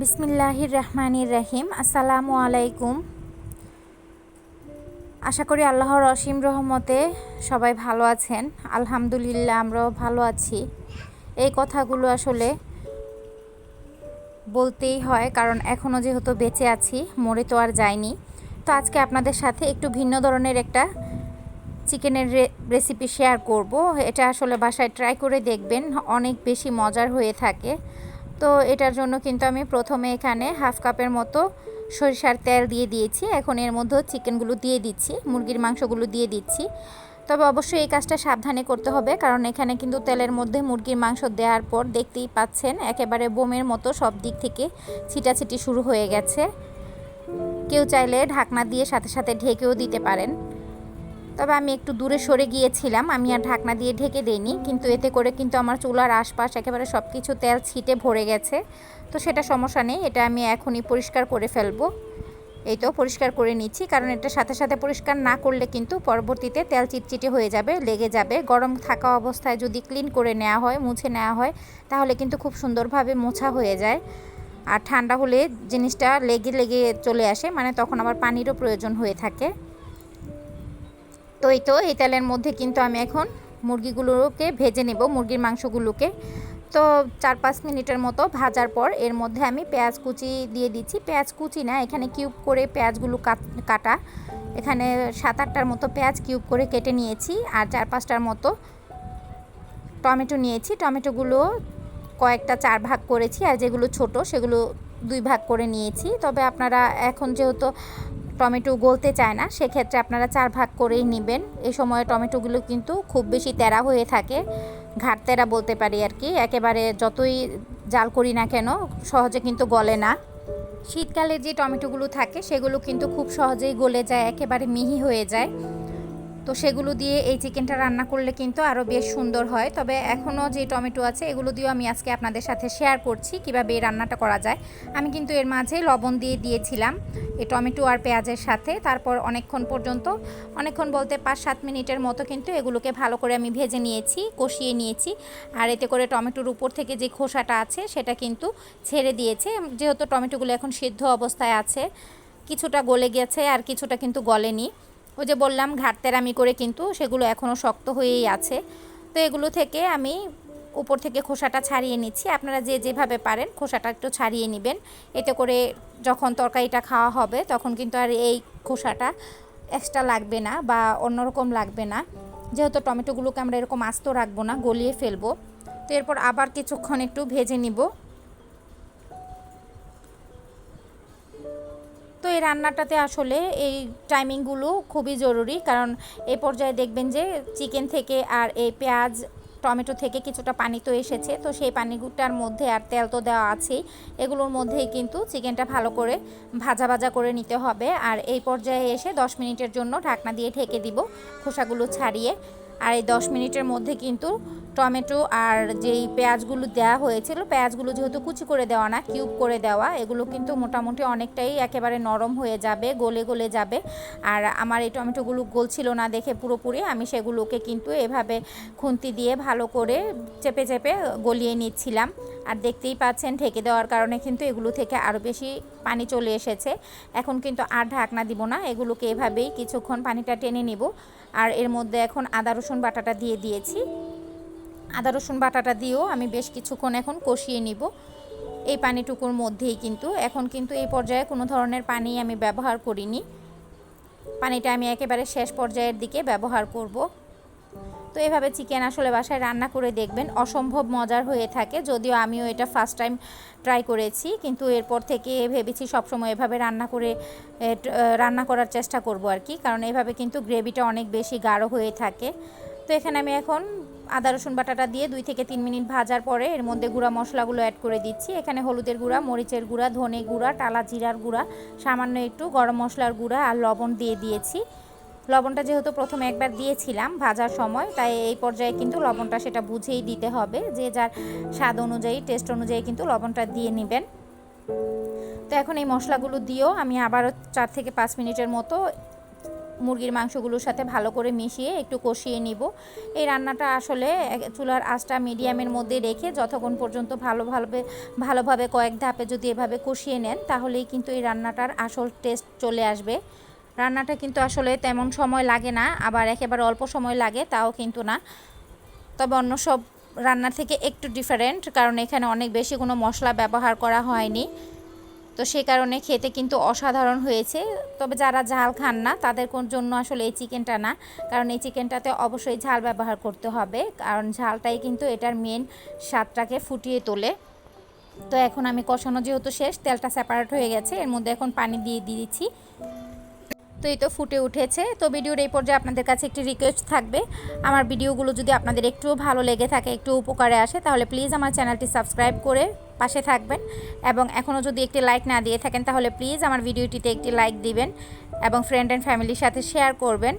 বিসমিল্লাহির রহমানির রহিম। আসসালামু আলাইকুম আশা করি আল্লাহর অসীম রহমতে সবাই ভালো আছেন। আলহামদুলিল্লাহ, আমরাও ভালো আছি। এই কথাগুলো আসলে বলতেই হয়, কারণ এখনও যেহেতু বেঁচে আছি, মরে তো আর যায়নি তো আজকে আপনাদের সাথে একটু ভিন্ন ধরনের একটা চিকেনের রেসিপি শেয়ার করব। এটা আসলে বাসায় ট্রাই করে দেখবেন, অনেক বেশি মজার হয়ে থাকে। তো এটার জন্য কিন্তু আমি প্রথমে এখানে হাফ কাপের মতো সরিষার তেল দিয়ে দিয়েছি। এখন এর মধ্যে চিকেনগুলো দিয়ে দিচ্ছি, মুরগির মাংসগুলো দিয়ে দিচ্ছি। তবে অবশ্যই এই কাজটা সাবধানে করতে হবে, কারণ এখানে কিন্তু তেলের মধ্যে মুরগির মাংস দেওয়ার পর দেখতেই পাচ্ছেন, একেবারে বোমের মতো সব দিক থেকে ছিটাছিটি শুরু হয়ে গেছে। কেউ চাইলে ঢাকনা দিয়ে সাথে সাথে ঢেকেও দিতে পারেন। তবে আমি একটু দূরে সরে গিয়েছিলাম আমি আর ঢাকনা দিয়ে ঢেকে দিইনি। কিন্তু এতে করে কিন্তু আমার চুলার আশপাশ একেবারে সব কিছু তেল ছিটে ভরে গেছে। তো সেটা সমস্যা নেই এটা আমি এখনই পরিষ্কার করে ফেলব। এই তো পরিষ্কার করে নিচ্ছি কারণ এটা সাথে সাথে পরিষ্কার না করলে কিন্তু পরবর্তীতে তেল চিটচিটে হয়ে যাবে লেগে যাবে। গরম থাকা অবস্থায় যদি ক্লিন করে নেওয়া হয় মুছে নেওয়া হয় তাহলে কিন্তু খুব সুন্দরভাবে মোছা হয়ে যায়। আর ঠান্ডা হলে জিনিসটা লেগে লেগে চলে আসে মানে তখন আবার পানিরও প্রয়োজন হয়ে থাকে। তো এই তো এই তেলের মধ্যে কিন্তু আমি এখন মুরগিগুলোকে ভেজে নেব, মুরগির মাংসগুলোকে। তো চার পাঁচ মিনিটের মতো ভাজার পর এর মধ্যে আমি পেঁয়াজ কুচি দিয়ে দিচ্ছি। পেঁয়াজ কুচি না, এখানে কিউব করে পেঁয়াজগুলো কাটা। এখানে সাত আটটার মতো পেঁয়াজ কিউব করে কেটে নিয়েছি আর চার পাঁচটার মতো টমেটো নিয়েছি। টমেটোগুলো কয়েকটা চার ভাগ করেছি আর যেগুলো ছোট সেগুলো দুই ভাগ করে নিয়েছি। তবে আপনারা এখন যেহেতু টমেটো গলতে চায় না, সেক্ষেত্রে আপনারা চার ভাগ করেই নেবেন। এই সময়ে টমেটোগুলো কিন্তু খুব বেশি তেরা হয়ে থাকে ঘাট তেরা বলতে পারি আর কি। একেবারে যতই জাল করি না কেন, সহজে কিন্তু গলে না। শীতকালে যে টমেটোগুলো থাকে, সেগুলো কিন্তু খুব সহজেই গলে যায়, একেবারে মিহি হয়ে যায়। তো সেগুলো দিয়ে এই চিকেনটা রান্না করলে কিন্তু আরও বেশ সুন্দর হয়। তবে এখনও যে টমেটো আছে, এগুলো দিয়েও আমি আজকে আপনাদের সাথে শেয়ার করছি কীভাবে এই রান্নাটা করা যায়। আমি কিন্তু এর মাঝে লবণ দিয়ে দিয়েছিলাম এই টমেটো আর পেঁয়াজের সাথে। তারপর অনেকক্ষণ পর্যন্ত, অনেকক্ষণ বলতে পাঁচ সাত মিনিটের মতো কিন্তু এগুলোকে ভালো করে আমি ভেজে নিয়েছি, কষিয়ে নিয়েছি। আর এতে করে টমেটোর উপর থেকে যে খোসাটা আছে, সেটা কিন্তু ছেড়ে দিয়েছে। যেহেতু টমেটোগুলো এখন সিদ্ধ অবস্থায় আছে, কিছুটা গলে গেছে আর কিছুটা কিন্তু গলেনি। ওই যে বললাম ঘাটতেরামি করে কিন্তু সেগুলো এখনও শক্ত হয়েই আছে। তো এগুলো থেকে আমি উপর থেকে খোসাটা ছাড়িয়ে নিচ্ছি। আপনারা যে যেভাবে পারেন খোসাটা একটু ছাড়িয়ে নেবেন। এতে করে যখন তরকারিটা খাওয়া হবে তখন কিন্তু আর এই খোসাটা এক্সট্রা লাগবে না বা অন্যরকম লাগবে না। যেহেতু টমেটোগুলোকে আমরা এরকম আস্ত রাখব না, গলিয়ে ফেলব। তো এরপর আবার কিছুক্ষণ একটু ভেজে নিব। এই রান্নাটাতে আসলে এই টাইমিংগুলো খুবই জরুরি। কারণ এই পর্যায়ে দেখবেন যে চিকেন থেকে আর এই পেঁয়াজ, টমেটো থেকে কিছুটা পানি তো এসেছে। তো সেই পানিগুটার মধ্যে আর তেল তো দেওয়া আছেই। এগুলোর মধ্যেই কিন্তু চিকেনটা ভালো করে ভাজা ভাজা করে নিতে হবে। আর এই পর্যায়ে এসে 10 মিনিটের জন্য ঢাকনা দিয়ে ঢেকে দিব খোসাগুলো ছাড়িয়ে। আর এই দশ মিনিটের মধ্যে কিন্তু টমেটো আর যেই পেঁয়াজগুলো দেওয়া হয়েছিল, পেঁয়াজগুলো যেহেতু কুচি করে দেওয়া না, কিউব করে দেওয়া, এগুলো কিন্তু মোটামুটি অনেকটাই একেবারে নরম হয়ে যাবে, গলে গলে যাবে। আর আমার এই টমেটোগুলো গলছিল না দেখে পুরোপুরি, আমি সেগুলোকে কিন্তু এভাবে খুন্তি দিয়ে ভালো করে চেপে চেপে গলিয়ে নিচ্ছিলাম। আর দেখতেই পাচ্ছেন, ঢেকে দেওয়ার কারণে কিন্তু এগুলো থেকে আরও বেশি পানি চলে এসেছে। এখন কিন্তু আর ঢাকনা দিব না, এগুলোকে এভাবেই কিছুক্ষণ পানিটা টেনে নিব। আর এর মধ্যে এখন আদা, রসুন বাটাটা দিয়ে দিয়েছি। আদা, রসুন বাটাটা দিয়েও আমি বেশ কিছুক্ষণ এখন কষিয়ে নিব। এই পানিটুকুর মধ্যেই কিন্তু, এখন কিন্তু এই পর্যায়ে কোনো ধরনের পানি আমি ব্যবহার করিনি। পানিটা আমি একেবারে শেষ পর্যায়ের দিকে ব্যবহার করব। তো এভাবে চিকেন আসলে বাসায় রান্না করে দেখবেন। অসম্ভব মজার হয়ে থাকে, যদিও আমিও এটা ফার্স্ট টাইম ট্রাই করেছি, কিন্তু এরপর থেকে ভেবেছি সবসময় এভাবে রান্না করে রান্না করার চেষ্টা করব আর কি, কারণ এভাবে কিন্তু গ্রেভিটা অনেক বেশি গাঢ় হয়ে থাকে। তো এখানে আমি এখন আদা, রসুন বাটাটা দিয়ে দুই থেকে তিন মিনিট ভাজার পরে এর মধ্যে গুঁড়া মশলাগুলো অ্যাড করে দিচ্ছি। এখানে হলুদের গুঁড়া, মরিচের গুঁড়া, ধনে গুঁড়া, টালা জিরার গুঁড়া, সামান্য একটু গরম মশলার গুঁড়া আর লবণ দিয়ে দিয়েছি। লবণটা যেহেতু প্রথমে একবার দিয়েছিলাম ভাজার সময়, তাই এই পর্যায়ে কিন্তু লবণটা সেটা বুঝেই দিতে হবে যে যার স্বাদ অনুযায়ী টেস্ট অনুযায়ী কিন্তু লবণটা দিয়ে নেবেন। তো এখন এই মশলাগুলো দিয়েও আমি আবারও চার থেকে পাঁচ মিনিটের মতো মুরগির মাংসগুলোর সাথে ভালো করে মিশিয়ে একটু কষিয়ে নিব। এই রান্নাটা আসলে চুলার আঁচটা মিডিয়ামের মধ্যে রেখে যতক্ষণ পর্যন্ত ভালোভাবে ভালোভাবে কয়েক ধাপে যদি এভাবে কষিয়ে নেন, তাহলেই কিন্তু এই রান্নাটার আসল টেস্ট চলে আসবে। রান্নাটা কিন্তু আসলে তেমন সময় লাগে না, আবার একেবারে অল্প সময় লাগে, তাও কিন্তু না। তবে অন্য সব রান্নার থেকে একটু ডিফারেন্ট কারণ এখানে অনেক বেশি কোনো মশলা ব্যবহার করা হয়নি। তো সেই কারণে খেতে কিন্তু অসাধারণ হয়েছে। তবে যারা ঝাল খান না, তাদের কোন জন্য আসলে এই চিকেনটা না? কারণ এই চিকেনটাতে অবশ্যই ঝাল ব্যবহার করতে হবে, কারণ ঝালটাই কিন্তু এটার মেন স্বাদটাকে ফুটিয়ে তোলে। তো এখন আমি কষানো যেহেতু শেষ, তেলটা সেপারেট হয়ে গেছে, এর মধ্যে এখন পানি দিয়ে দিয়ে দিচ্ছি তো এই তো ফুটে উঠেছে। তো ভিডিওর এই পর্যায়ে আপনাদের কাছে একটি রিকোয়েস্ট থাকবে। আমার ভিডিওগুলো যদি আপনাদের একটু ভালো লেগে থাকে, একটু উপকারে আসে, তাহলে প্লিজ আমার চ্যানেলটি সাবস্ক্রাইব করে পাশে থাকবেন। এবং এখনও যদি একটি লাইক না দিয়ে থাকেন, তাহলে প্লিজ আমার ভিডিওটিতে একটি লাইক দিবেন এবং ফ্রেন্ড অ্যান্ড ফ্যামিলির সাথে শেয়ার করবেন।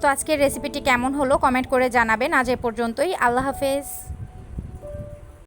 তো আজকের রেসিপিটি কেমন হলো কমেন্ট করে জানাবেন। আজ এ পর্যন্তই। আল্লাহ হাফেজ।